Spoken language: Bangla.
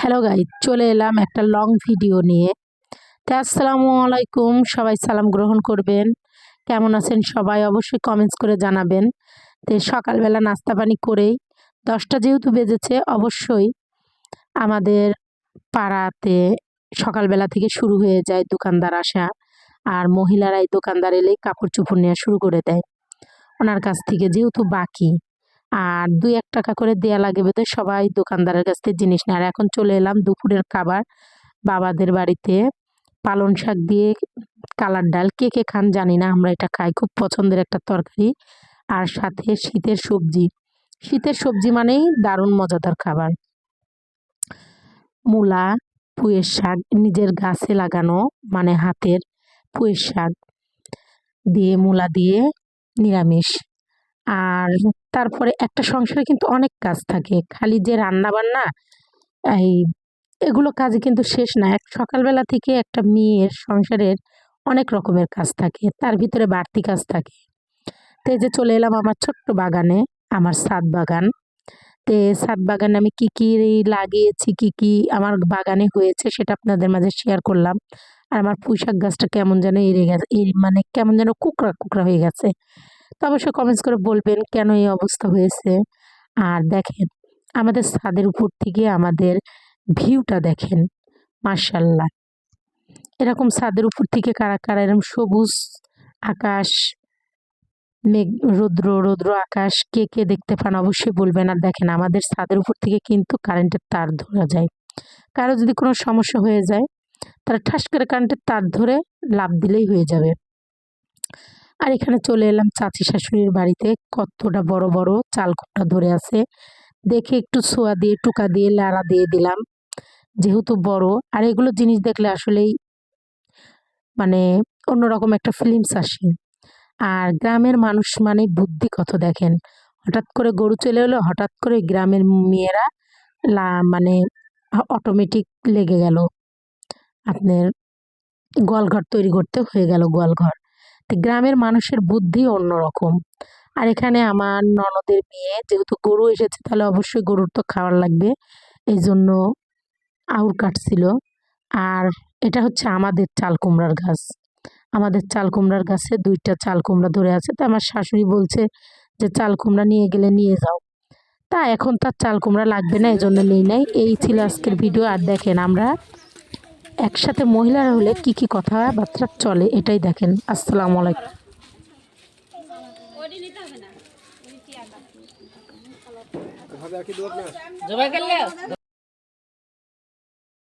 হ্যালো গাই চলে এলাম একটা লং ভিডিও নিয়ে। তো আসসালামু আলাইকুম, সবাই সালাম গ্রহণ করবেন। কেমন আছেন সবাই অবশ্যই কমেন্টস করে জানাবেন। তো সকালবেলা নাস্তা পানি করেই দশটা যেহেতু বেজেছে, অবশ্যই আমাদের পাড়াতে সকালবেলা থেকে শুরু হয়ে যায় দোকানদার আসা আর মহিলারা এই দোকানদার এলেই কাপড় চোপড় নেওয়া শুরু করে দেয়। ওনার কাছ থেকে যেহেতু বাকি আর দুই এক টাকা করে দেয়া লাগবে তো সবাই দোকানদারের কাছ থেকে জিনিস নেয়। আর এখন চলে এলাম দুপুরের খাবার। বাবাদের বাড়িতে পালং শাক দিয়ে কালার ডাল। কে কে খান জানি না, আমরা এটা খাই। খুব পছন্দের একটা তরকারি। আর সাথে শীতের সবজি। শীতের সবজি মানেই দারুণ মজাদার খাবার। মূলা পুঁয়ের শাক, নিজের গাছে লাগানো মানে হাতের পুঁয়ের শাক। দিয়ে মূলা দিয়ে নিরামিষ। আর তারপরে একটা সংসারে কিন্তু অনেক কাজ থাকে। খালি যে রান্না বান্না এই এগুলো কাজে কিন্তু শেষ না। এক সকালবেলা থেকে একটা মেয়ের সংসারের অনেক রকমের কাজ থাকে। তার ভিতরে বাড়তি কাজ থাকে। তো যে চলে এলাম আমার ছোট্ট বাগানে, আমার সাত বাগান। তে সাত বাগানে আমি কি কি লাগিয়েছি, কি কি আমার বাগানে হয়েছে সেটা আপনাদের মাঝে শেয়ার করলাম। আর আমার পুঁইশাক গাছটা কেমন যেন এড়ে গেছে মানে কেমন যেন কুকড়া কুকড়া হয়ে গেছে। তো অবশ্যই কমেন্টস করে বলবেন কেন এই অবস্থা হয়েছে। আর দেখেন, আমাদের ছাদের উপর থেকে আমাদের ভিউটা দেখেন মার্শাল্লাহ এরকম ছাদের উপর থেকে কারা কারা, এরকম সবুজ আকাশ, মেঘ, রৌদ্র রৌদ্র আকাশ, কে কে দেখতে পান অবশ্যই বলবেন। আর দেখেন, আমাদের ছাদের উপর থেকে কিন্তু কারেন্টের তার ধরা যায়। কারও যদি কোনো সমস্যা হয়ে যায়, তারা ঠাস করে কারেন্টের তার ধরে লাভ দিলেই হয়ে যাবে। আর এখানে চলে এলাম চাচি শাশুড়ির বাড়িতে। কতটা বড় বড় চাল কুমড়া ধরে আছে। দেখে একটু ছোয়া দিয়ে, টুকা দিয়ে লাড়া দিয়ে দিলাম। যেহেতু বড়, আর এগুলো জিনিস দেখলে আসলেই মানে অন্যরকম একটা ফিলিংস আসে। আর গ্রামের মানুষ মানে বুদ্ধি কত দেখেন? হঠাৎ করে গরু চলে এলো, হঠাৎ করে গ্রামের মেয়েরা লা মানে অটোমেটিক লেগে গেল। আপনার গোয়ালঘর তৈরি করতে হয়ে গেল গোয়ালঘর। গ্রামের মানুষের বুদ্ধি অন্যরকম। আর এখানে আমার ননদের মেয়ে, যেহেতু গরু এসেছে, তাহলে অবশ্যই গরুর তো খাওয়ার লাগবে। এই জন্য আউর কাটছিল। আর এটা হচ্ছে আমাদের চাল কুমড়ার গাছ। আমাদের চাল কুমড়ার গাছে দুইটা চাল কুমড়া ধরে আছে। তো আমার শাশুড়ি বলছে যে, চাল কুমড়া নিয়ে গেলে নিয়ে যাও। তা এখন তার চাল কুমড়া লাগবে না এই জন্য নেই নাই। এই ছিল আজকের ভিডিও। আর দেখেন আমরা একসাথে মহিলারা হলে কি কি কথাবার্তা চলে এটাই দেখেন। আসসালাম আলাইকুম।